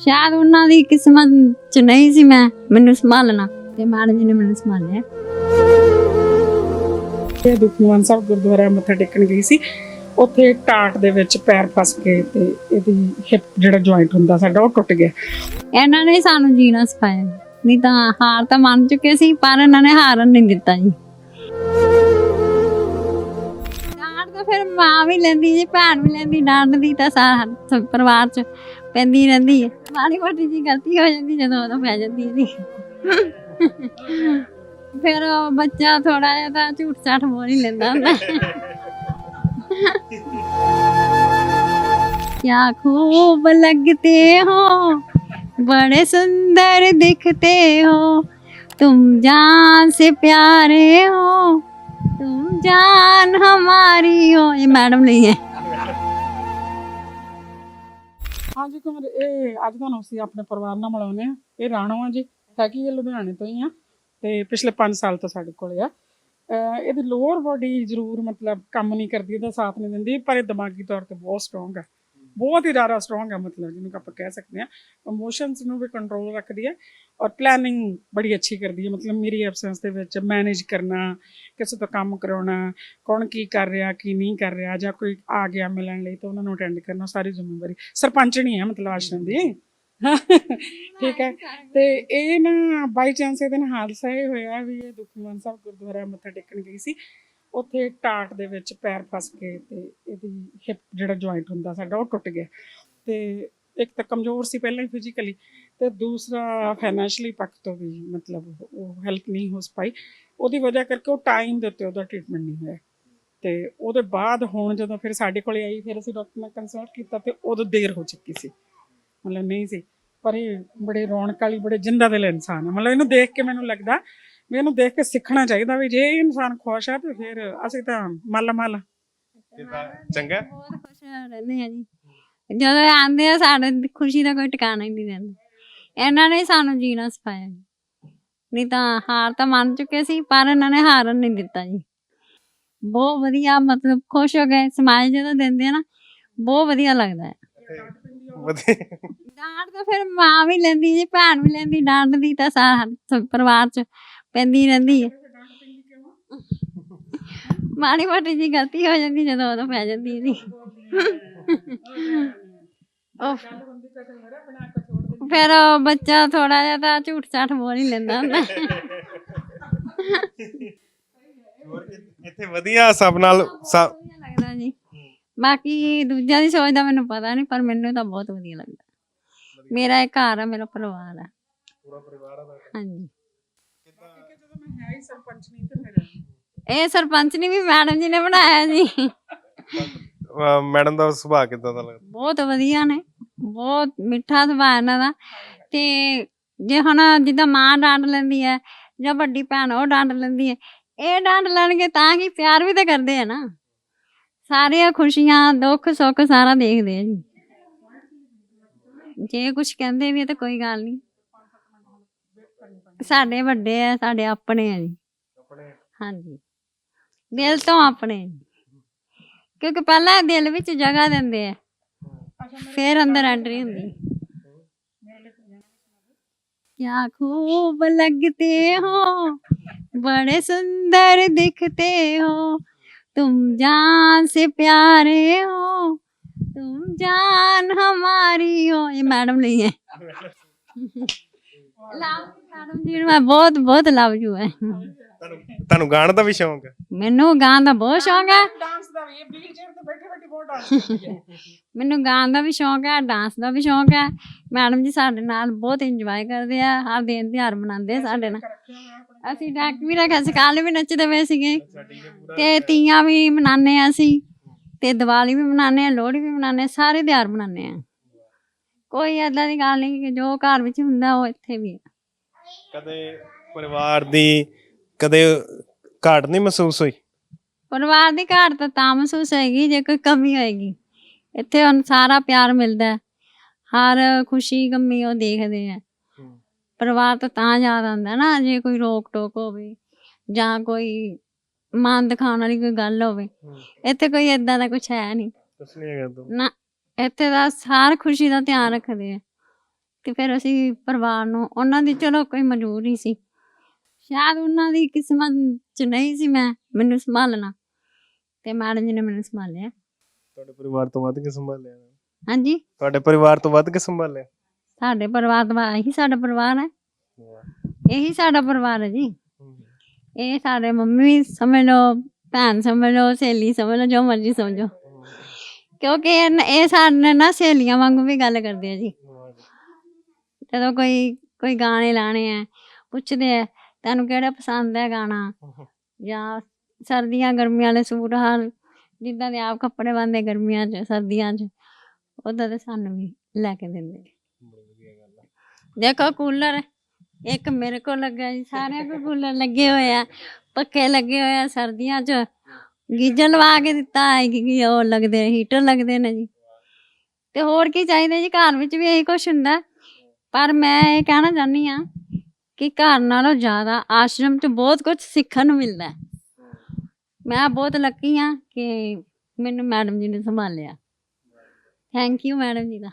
ਸ਼ਾਇਦ ਉਹਨਾਂ ਦੀ ਕਿਸਮਤ ਚ ਨਹੀਂ ਸੀ ਮੈਂ ਮੈਨੂੰ ਸੰਭਾਲਣਾ। ਤੇ ਮੈਡਮ ਜੀ ਨੇ ਮੈਨੂੰ ਸੰਭਾਲਿਆ। ਇਹ ਦੁਖਨਿਵਾਰਨ ਸਾਹਿਬ ਗੁਰਦੁਆਰਾ ਮੱਥਾ ਟੇਕਣ ਗਈ ਸੀ। ਉੱਥੇ ਟਾਟ ਦੇ ਵਿੱਚ ਪੈਰ ਫਸ ਕੇ ਤੇ ਇਹਦੀ ਹਿਪ ਜਿਹੜਾ ਜੁਆਇੰਟ ਹੁੰਦਾ ਸਾਡਾ ਉਹ ਟੁੱਟ ਗਿਆ। ਇਹਨਾਂ ਨੇ ਸਾਨੂੰ ਜੀਣਾ ਸਿਖਾਇਆ। ਨਹੀਂ ਤਾਂ ਹਾਰ ਤਾਂ ਮੰਨ ਚੁੱਕੇ ਸੀ ਪਰ ਇਹਨਾਂ ਨੇ ਹਾਰਨ ਨਹੀਂ ਦਿੱਤਾ ਜੀ। ਡਾਂਟ ਤਾਂ ਫਿਰ ਮਾਂ ਵੀ ਲੈਂਦੀ ਜੀ ਭੈਣ ਵੀ ਲੈਂਦੀ ਡਾਂਟਦੀ ਤਾਂ ਸਾਰਾ ਪਰਿਵਾਰ ਚ ਪੈਂਦੀ ਰਹਿੰਦੀ ਹੈ ਮਾੜੀ ਮੋਟੀ ਜੀ ਗਲਤੀ ਹੋ ਜਾਂਦੀ ਜਦੋਂ ਉਦੋਂ ਪੈ ਜਾਂਦੀ ਹੈ ਜੀ ਫਿਰ ਉਹ ਬੱਚਾ ਥੋੜਾ ਜਿਹਾ ਤਾਂ ਝੂਠ ਛਾਠ ਬੋਲ ਹੀ ਲੈਂਦਾ ਹੁੰਦਾ क्या खूब लगते हो बड़े सुंदर दिखते हो तुम जान से प्यारे हो तुम जान हमारी हो ये मैडम नहीं है ਹਾਂਜੀ ਕੁਮਾਰ, ਇਹ ਅੱਜ ਤੁਹਾਨੂੰ ਅਸੀਂ ਆਪਣੇ ਪਰਿਵਾਰ ਨਾਲ ਮਿਲਾਉਂਦੇ ਆ ਇਹ ਰਾਣੋ ਆ ਜੀ, ਹੈਗੀ ਇਹ ਲੁਧਿਆਣੇ ਤੋਂ ਹੀ ਆ ਤੇ ਪਿਛਲੇ 5 ਸਾਲ ਤੋਂ ਸਾਡੇ ਕੋਲ ਆ। ਇਹਦੀ ਲੋਅਰ ਬਾਡੀ ਜ਼ਰੂਰ ਮਤਲਬ ਕੰਮ ਨਹੀਂ ਕਰਦੀ, ਇਹਦਾ ਸਾਥ ਨਹੀਂ ਦਿੰਦੀ, ਪਰ ਇਹ ਦਿਮਾਗੀ ਤੌਰ ਤੇ ਬਹੁਤ ਸਟਰੋਂਗ ਹੈ ਬਹੁਤ ਹੀ ਜ਼ਿਆਦਾ ਸਟਰੋਂਗ ਹੈ, ਮਤਲਬ ਜਿਹਨੂੰ ਆਪਾਂ ਕਹਿ ਸਕਦੇ ਆ ਇਮੋਸ਼ਨਸ ਨੂੰ ਵੀ ਕੰਟਰੋਲ ਰੱਖਦੀ ਹੈ ਔਰ ਪਲੈਨਿੰਗ ਬੜੀ ਅੱਛੀ ਕਰਦੀ ਹੈ। ਮਤਲਬ ਮੇਰੀ ਐਬਸੈਂਸ ਦੇ ਵਿੱਚ ਮੈਨੇਜ ਕਰਨਾ, ਕਿਸੇ ਤੋਂ ਕੰਮ ਕਰਾਉਣਾ, ਕੌਣ ਕੀ ਕਰ ਰਿਹਾ, ਕੀ ਨਹੀਂ ਕਰ ਰਿਹਾ, ਜਾਂ ਕੋਈ ਆ ਗਿਆ ਮਿਲਣ ਲਈ ਤਾਂ ਉਹਨਾਂ ਨੂੰ ਅਟੈਂਡ ਕਰਨਾ ਸਾਰੀ ਜ਼ਿੰਮੇਵਾਰੀ। ਸਰਪੰਚਣੀ ਹੈ ਮਤਲਬ ਆਸ਼ਰਮ ਦੀ। ਠੀਕ ਹੈ। ਤੇ ਇਹ ਨਾ ਬਾਈ ਚਾਂਸ ਇਹਦੇ ਨਾਲ ਹਾਦਸਾ ਇਹ ਹੋਇਆ ਵੀ ਇਹ ਦੁਖਨਿਵਾਰਨ ਸਾਹਿਬ ਗੁਰਦੁਆਰਾ ਮੱਥਾ ਟੇਕਣ ਗਈ ਸੀ। ਉੱਥੇ ਟਾਟ ਦੇ ਵਿੱਚ ਪੈਰ ਫਸ ਕੇ ਤੇ ਇਹਦੀ ਹਿਪ ਜਿਹੜਾ ਜੁਆਇੰਟ ਹੁੰਦਾ ਸਾਡਾ ਉਹ ਟੁੱਟ ਗਿਆ। ਤੇ ਇੱਕ ਤਾਂ ਕਮਜ਼ੋਰ ਸੀ ਪਹਿਲਾਂ ਹੀ ਫਿਜ਼ੀਕਲੀ ਤੇ ਦੂਸਰਾ ਫਾਈਨੈਂਸ਼ਲੀ ਪੱਖ ਤੋਂ ਵੀ ਮਤਲਬ ਉਹ ਹੈਲਪ ਨਹੀਂ ਹੋ ਪਾਈ ਉਹਦੀ ਵਜ੍ਹਾ ਕਰਕੇ ਉਹ ਟਾਈਮ ਦੇ ਉੱਤੇ ਉਹਦਾ ਟ੍ਰੀਟਮੈਂਟ ਨਹੀਂ ਹੋਇਆ। ਤੇ ਉਹਦੇ ਬਾਅਦ ਹੁਣ ਜਦੋਂ ਫਿਰ ਸਾਡੇ ਕੋਲੇ ਆਈ, ਫਿਰ ਅਸੀਂ ਡਾਕਟਰ ਨਾਲ ਕੰਸਲਟ ਕੀਤਾ ਤੇ ਉਦੋਂ ਦੇਰ ਹੋ ਚੁੱਕੀ ਸੀ। ਮਤਲਬ ਨਹੀਂ ਸੀ। ਪਰ ਇਹ ਬੜੇ ਰੌਣਕ ਵਾਲੀ, ਬੜੇ ਜਿੰਦਾ ਦਿਲ ਇਨਸਾਨ ਹੈ ਮਤਲਬ ਇਹਨੂੰ ਦੇਖ ਕੇ ਮੈਨੂੰ ਲੱਗਦਾ ਵੀ ਇਹਨੂੰ ਦੇਖ ਕੇ ਸਿੱਖਣਾ ਚਾਹੀਦਾ ਵੀ ਜੇ ਇਹ ਇਨਸਾਨ ਖੁਸ਼ ਆ ਤੇ ਫਿਰ ਅਸੀਂ ਤਾਂ ਮੱਲ ਮੱਲ। ਕਿੱਦਾਂ ਚੰਗਾ। ਹੈ? ਬਹੁਤ ਖੁਸ਼ ਰਹਿੰਦੇ ਆ ਜੀ। ਜਦੋਂ ਇਹ ਆਉਂਦੇ ਆ ਸਾਡੇ ਖੁਸ਼ੀ ਦਾ ਕੋਈ ਟਿਕਾਣਾ ਹੀ ਨਹੀਂ ਰਹਿੰਦਾ। ਇਹਨਾਂ ਨੇ ਸਾਨੂੰ ਜੀਣਾ ਸਿਖਾਇਆ ਜੀ। ਨਹੀਂ ਤਾਂ ਹਾਰ ਤਾਂ ਮੰਨ ਚੁੱਕੇ ਸੀ ਪਰ ਇਹਨਾਂ ਨੇ ਹਾਰਨ ਨਹੀਂ ਦਿੱਤਾ ਜੀ। ਬਹੁਤ ਵਧੀਆ ਮਤਲਬ ਖੁਸ਼ ਹੋ ਗਏ ਸਮਾਜ ਜਦੋਂ ਦਿੰਦੇ ਆ ਨਾ ਬਹੁਤ ਵਧੀਆ ਲੱਗਦਾ ਹੈ। ਵਧੀਆ। ਡਾਂਟ ਤਾਂ ਫਿਰ ਮਾਂ ਵੀ ਲੈਂਦੀ ਜੀ ਭੈਣ ਵੀ ਲੈਂਦੀ ਡਾਂਟਦੀ ਤਾਂ ਸਾਰਾ ਪਰਿਵਾਰ ਚ ਪੈਂਦੀ ਰਹਿੰਦੀ ਹੈ। ਮਾੜੀ ਮੋਟੀ ਜੀ ਗਲਤੀ ਹੋ ਜਾਂਦੀ ਜਦੋਂ ਉਦੋਂ ਪੈ ਜਾਂਦੀ ਜੀ। ਫਿਰ ਉਹ ਬੱਚਾ ਥੋੜਾ ਜਿਹਾ ਤਾਂ ਝੂਠ ਛਾਠ ਬੋਲ ਹੀ ਲੈਂਦਾ ਹੁੰਦਾ। ਇੱਥੇ ਵਧੀਆ ਸਭ ਨਾਲ ਸਭ ਬਾਕੀ ਦੂਜਿਆਂ ਦੀ ਸੋਚ ਦਾ ਮੈਨੂੰ ਪਤਾ ਨਹੀਂ ਪਰ ਮੈਨੂੰ ਤਾਂ ਬਹੁਤ ਵਧੀਆ ਲੱਗਦਾ। ਮੇਰਾ ਇੱਕ ਘਰ ਆ ਮੇਰਾ ਪਰਿਵਾਰ ਆ। ਪੂਰਾ ਪਰਿਵਾਰ ਆ ਹਾਂਜੀ। ਜਦੋਂ ਮੈਂ ਹੈ ਹੀ ਸਰਪੰਚ ਨਹੀਂ ਤੇ ਫਿਰ ਇਹ ਸਰਪੰਚ ਨੇ ਵੀ ਮੈਡਮ ਜੀ ਨੇ ਬਣਾਇਆ ਜੀ। ਮੈਡਮ ਦਾ ਸੁਭਾਅ ਕਿਦਾਂ ਦਾ ਲੱਗਦਾ? ਬਹੁਤ ਵਧੀਆ ਨੇ ਬਹੁਤ ਮਿੱਠਾ ਸੁਭਾਅ ਇਹਨਾਂ ਦਾ। ਤੇ ਜੇ ਹੁਣ ਜਿੱਦਾਂ ਮਾਂ ਡਾਂਟ ਲੈਂਦੀ ਹੈ ਜਾਂ ਵੱਡੀ ਭੈਣ ਉਹ ਡਾਂਟ ਲੈਂਦੀ ਹੈ। ਇਹ ਡਾਂਟ ਲੈਣਗੇ ਤਾਂ ਕਿ ਪਿਆਰ ਵੀ ਤਾਂ ਕਰਦੇ ਆ ਨਾ। ਸਾਰੀਆਂ ਖੁਸ਼ੀਆਂ ਦੁੱਖ ਸੁੱਖ ਸਾਰਾ ਦੇਖਦੇ ਆ ਜੀ ਜੇ ਕੁਝ ਕਹਿੰਦੇ ਵੀ ਆ ਤਾਂ ਕੋਈ ਗੱਲ ਨਹੀਂ ਸਾਡੇ ਵੱਡੇ ਆ ਸਾਡੇ ਆਪਣੇ ਆ ਜੀ ਹਾਂਜੀ ਦਿਲ ਤੋਂ ਆਪਣੇ ਕਿਉਂਕਿ ਪਹਿਲਾਂ ਇਹ ਦਿਲ ਵਿੱਚ ਜਗ੍ਹਾ ਦਿੰਦੇ ਆ ਫਿਰ ਅੰਦਰ ਐਂਟਰੀ ਹੁੰਦੀ क्या खूब लगते हो बड़े सुंदर दिखते हो तुम जान से प्यारे हो तुम जान हमारी हो ये मैडम नहीं है मैडम जी मैं बहुत बहुत लव यू है ਤੁਹਾਨੂੰ ਤੁਹਾਨੂੰ ਗਾਣ ਦਾ ਵੀ ਸ਼ੌਂਕ ਹੈ ਮੈਨੂੰ ਗਾਣ ਦਾ ਬਹੁਤ ਸ਼ੌਂਕ ਹੈ ਡਾਂਸ ਦਾ ਵੀ ਇਹ ਵੀਲ ਚੇਅਰ ਤੇ ਬੈਠੇ ਬੈਠੇ ਬਹੁਤ ਡਾਂਸ ਕਰਦੀ ਹੈ ਮੈਨੂੰ ਗਾਣ ਦਾ ਵੀ ਸ਼ੌਂਕ ਹੈ ਡਾਂਸ ਦਾ ਵੀ ਸ਼ੌਂਕ ਹੈ ਮੈਡਮ ਜੀ ਸਾਡੇ ਨਾਲ ਬਹੁਤ ਇੰਜੋਏ ਕਰਦੇ ਆ ਹਰ ਦਿਨ ਤਿਉਹਾਰ ਮਨਾਉਂਦੇ ਆ ਸਾਡੇ ਨਾਲ ਅਸੀਂ ਡਾਕ ਵੀ ਰੱਖਿਆ ਸੀ ਕੱਲ੍ਹ ਵੀ ਨੱਚਦੇ ਪਏ ਸੀਗੇ। ਤੇ ਤੀਆਂ ਵੀ ਮਨਾਉਂਦੇ ਆ ਅਸੀਂ ਤੇ ਦੀਵਾਲੀ ਵੀ ਮਨਾਉਂਦੇ ਆ ਲੋਹੜੀ ਵੀ ਮਨਾਉਂਦੇ ਆ ਸਾਰੇ ਤਿਉਹਾਰ ਮਨਾਉਂਦੇ ਆ। ਕੋਈ ਏਦਾਂ ਦੀ ਗੱਲ ਨਹੀਂ ਕਿ ਜੋ ਘਰ ਵਿੱਚ ਹੁੰਦਾ ਉਹ ਇੱਥੇ ਵੀ ਹੈ ਕਦੇ ਪਰਿਵਾਰ ਦੀ ਕਦੇ ਘਾਟ ਨਹੀਂ ਮਹਿਸੂਸ ਹੋਈ? ਪਰਿਵਾਰ ਦੀ ਘਾਟ ਤਾਂ ਤਾਂ ਮਹਿਸੂਸ ਹੋਏਗੀ ਜੇ ਕੋਈ ਕਮੀ ਹੋਏਗੀ। ਇੱਥੇ ਹੁਣ ਸਾਰਾ ਪਿਆਰ ਮਿਲਦਾ ਹੈ। ਹਰ ਖੁਸ਼ੀ ਗਮੀ ਉਹ ਦੇਖਦੇ ਆ। ਪਰਿਵਾਰ ਤਾਂ ਤਾਂ ਯਾਦ ਆਉਂਦਾ ਨਾ ਜੇ ਕੋਈ ਰੋਕ ਟੋਕ ਹੋਵੇ ਜਾਂ ਕੋਈ ਮਨ ਦਿਖਾਉਣ ਵਾਲੀ ਕੋਈ ਗੱਲ ਹੋਵੇ। ਇੱਥੇ ਕੋਈ ਏਦਾਂ ਦਾ ਕੁਝ ਹੈ ਨਹੀਂ ਕੁਛ ਨਹੀਂ ਹੈਗਾ ਤੂੰ ਨਾ ਇੱਥੇ ਦਾ ਸਾਰ ਖੁਸ਼ੀ ਦਾ ਧਿਆਨ ਰੱਖਦੇ ਆ। ਤੇ ਫਿਰ ਅਸੀਂ ਪਰਿਵਾਰ ਨੂੰ ਉਹਨਾਂ ਦੀ ਚਲੋ ਕੋਈ ਮਜਬੂਰੀ ਸੀ। ਸ਼ਾਇਦ ਉਹਨਾਂ ਦੀ ਕਿਸਮਤ ਚ ਨਹੀਂ ਸੀ ਮੈਂ ਮੈਨੂੰ ਸੰਭਾਲਣਾ। ਤੇ ਮੈਡਮ ਜੀ ਨੇ ਮੈਨੂੰ ਸੰਭਾਲਿਆ। ਤੁਹਾਡੇ ਪਰਿਵਾਰ ਤੋਂ ਵੱਧ ਕੇ ਸੰਭਾਲਿਆ। ਹਾਂਜੀ। ਤੁਹਾਡੇ ਪਰਿਵਾਰ ਤੋਂ ਵੱਧ ਕੇ ਸੰਭਾਲਿਆ। ਸਾਡੇ ਪਰਿਵਾਰ ਦਾ ਇਹੀ ਸਾਡਾ ਪਰਿਵਾਰ ਹੈ। ਇਹੀ ਸਾਡਾ ਪਰਿਵਾਰ ਹੈ ਜੀ। ਇਹ ਸਾਡੇ ਮੰਮੀ ਸਮਝ ਲਓ, ਭੈਣ ਸਮਝ ਲਓ, ਸਹੇਲੀ ਸਮਝ ਲਓ, ਜੋ ਮਰਜ਼ੀ ਸਮਝੋ। ਕਿਉਂਕਿ ਇਹ ਇਹ ਸਾਡੇ ਨਾਲ ਸਹੇਲੀਆਂ ਵਾਂਗੂ ਵੀ ਗੱਲ ਕਰਦੇ ਆ ਜੀ। ਜਦੋਂ ਕੋਈ ਕੋਈ ਗਾਣੇ ਲਾਣੇ ਆ, ਪੁੱਛਦੇ ਆ, ਤੈਨੂੰ ਕਿਹੜਾ ਪਸੰਦ ਹੈ ਗਾਣਾ? ਜਾਂ ਸਰਦੀਆਂ ਗਰਮੀਆਂ ਵਾਲੇ ਸੂਟ ਹਾਲ, ਜਿੱਦਾਂ ਦੇ ਆਪ ਕੱਪੜੇ ਪਾਉਂਦੇ ਗਰਮੀਆਂ 'ਚ, ਸਰਦੀਆਂ 'ਚ ਉਦਾਂ ਦੇ ਸਾਨੂੰ ਵੀ ਲੈ ਕੇ ਦਿੰਦੇ। ਦੇਖੋ ਕੂਲਰ, ਇੱਕ ਮੇਰੇ ਕੋਲ ਲੱਗਾ ਜੀ, ਸਾਰਿਆਂ ਕੋਲ ਕੂਲਰ ਲੱਗੇ ਹੋਏ ਆ, ਪੱਖੇ ਲੱਗੇ ਹੋਏ ਆ ਸਰਦੀਆਂ 'ਚ। ਗੀਜ਼ਰ ਲਵਾ ਕੇ ਦਿੱਤਾ ਹੈ ਕਿ ਉਹ ਲੱਗਦੇ ਹੀਟਰ ਲੱਗਦੇ ਨੇ ਜੀ। ਤੇ ਹੋਰ ਕੀ ਚਾਹੀਦਾ ਜੀ, ਘਰ ਵਿੱਚ ਵੀ ਇਹੀ ਕੁਛ ਹੁੰਦਾ। ਪਰ ਮੈਂ ਇਹ ਕਹਿਣਾ ਚਾਹੁੰਦੀ ਆ ਕਿ ਘਰ ਨਾਲੋਂ ਜ਼ਿਆਦਾ ਆਸ਼ਰਮ 'ਚ ਬਹੁਤ ਕੁਝ ਸਿੱਖਣ ਨੂੰ ਮਿਲਦਾ ਹੈ। ਮੈਂ ਬਹੁਤ ਲੱਕੀ ਆ ਕਿ ਮੈਨੂੰ ਮੈਡਮ ਜੀ ਨੇ ਸੰਭਾਲਿਆ। ਥੈਂਕ ਯੂ ਮੈਡਮ ਜੀ ਦਾ।